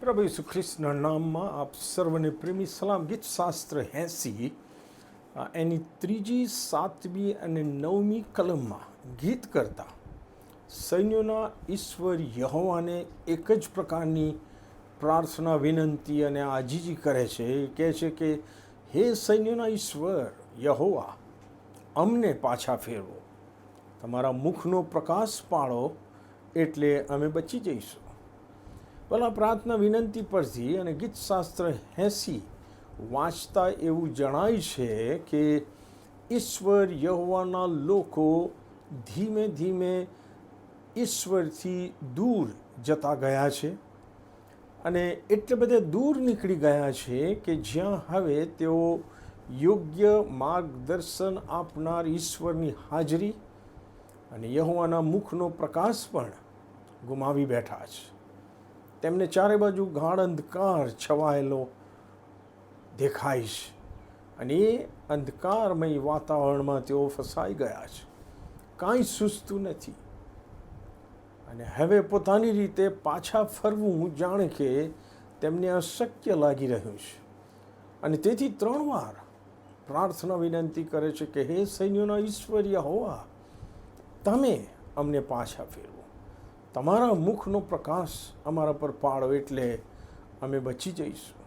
પ્રભુ ઈસુ ખ્રિસ્તના નામમાં આપ સર્વને પ્રેમી સલામ ગીત શાસ્ત્ર એંસી એની ત્રીજી, સાતમી અને નવમી કલમમાં ગીત કરતા. સૈન્યોના ઈશ્વર યહોવાને એક જ પ્રકારની પ્રાર્થના વિનંતી અને આજીજી કરે છે. એ કહે છે કે, હે સૈન્યોના ઈશ્વર, યહોવા, અમને પાછા ફેરવો. તમારા મુખનો પ્રકાશ પાડો એટલે અમે બચી જઈશું. ભલા પ્રાર્થના વિનંતી પરથી અને ગીતશાસ્ત્ર એંસી વાંચતા એવું જણાય છે કે ઈશ્વર યહોવાના લોકો ધીમે ધીમે ઈશ્વરથી દૂર જતા ગયા છે. અને એટલે બધે દૂર નીકળી ગયા છે કે જ્યાં હવે તેઓ યોગ્ય માર્ગદર્શન આપનાર ઈશ્વરની હાજરી અને યહોવાના મુખનો પ્રકાશ પણ ગુમાવી બેઠા છે. તેમને ચારે બાજુ ગાઢ અંધકાર છવાયેલો દેખાય છે અને એ અંધકારમય વાતાવરણમાં તેઓ ફસાઈ ગયા છે. કાંઈ સૂઝતું નથી. અને હવે પોતાની રીતે પાછા ફરવું જાણે કે તેમને અશક્ય લાગી રહ્યું છે. અને તેથી ત્રણ વાર પ્રાર્થના વિનંતી કરે છે કે, હે સૈન્યોના ઈશ્વર્ય હોવા, તમે અમને પાછા ફેરવો. તમારા મુખનો પ્રકાશ અમારા પર પાડો એટલે અમે બચી જઈશું.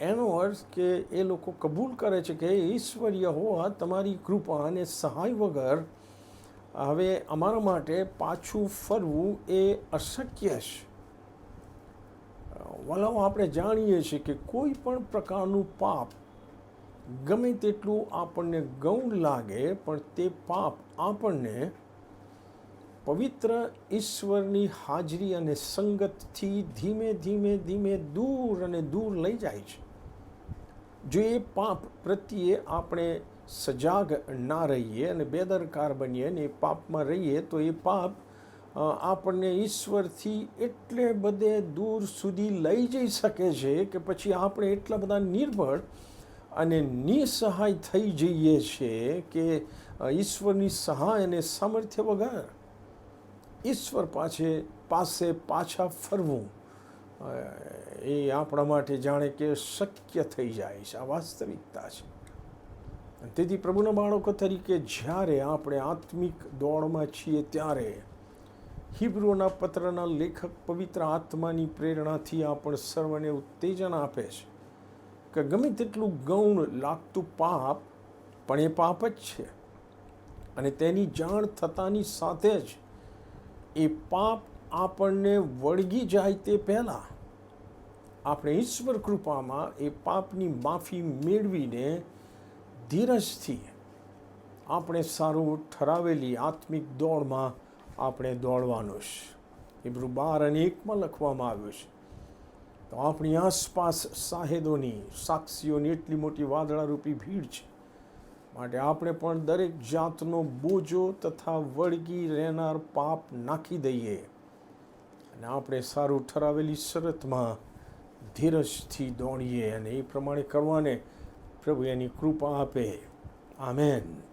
એનો અર્થ કે એ લોકો કબૂલ કરે છે કે ઈશ્વર્ય હોવા તમારી કૃપા અને સહાય વગર હવે અમારા માટે પાછું ફરવું એ અશક્ય છે. વલાવ આપણે જાણીએ છીએ કે કોઈ પણ પ્રકારનું પાપ ગમે તેટલું આપણને ગૌણ લાગે, પણ તે પાપ આપણને પવિત્ર ઈશ્વરની હાજરી અને સંગતથી ધીમે ધીમે ધીમે દૂર અને દૂર લઈ જાય છે. જો એ પાપ પ્રત્યે આપણે સજાગ ના રહીએ અને બેદરકાર બનીએ અને એ પાપમાં રહીએ, તો એ પાપ આપણને ઈશ્વરથી એટલે બધે દૂર સુધી લઈ જઈ શકે છે કે પછી આપણે એટલા બધા નિર્ભળ અને નિસહાય થઈ જઈએ છીએ કે ઈશ્વરની સહાય અને સામર્થ્ય વગર. ઈશ્વર પાસે પાસે પાછા ફરવું. એ આપણા માટે જાણે કે શક્ય થઈ જાય છે. આ વાસ્તવિકતા છે. તેથી પ્રભુના બાળકો તરીકે જ્યારે આપણે આત્મિક દોડમાં છીએ ત્યારે હિબ્રુના પત્રના લેખક પવિત્ર આત્માની પ્રેરણાથી આપણ સર્વને ઉત્તેજન આપે છે કે ગમે તેટલું ગૌણ લાગતું પાપ, પણ એ પાપ જ છે. અને તેની જાણ થતાની સાથે જ એ પાપ આપણને વળગી જાય તે પહેલાં આપણે ઈશ્વર કૃપામાં એ પાપની માફી મેળવીને ધીરજથી આપણે સારું ઠરાવેલી આત્મિક દોડમાં આપણે દોડવાનું છે. હિબ્રુ બાર અને એકમાં લખવામાં આવ્યું છે, તો આપણી આસપાસ સાહેદોની, સાક્ષીઓની એટલી મોટી વાદળારૂપી ભીડ છે. માટે આપણે પણ દરેક જાતનો બોજો તથા વળગી રહેનાર પાપ નાખી દઈએ. અને આપણે સારું ઠરાવેલી શરતમાં ધીરજથી દોડીએ અને એ પ્રમાણે કરવાને પ્રભુ એની કૃપા આપે. આમેન.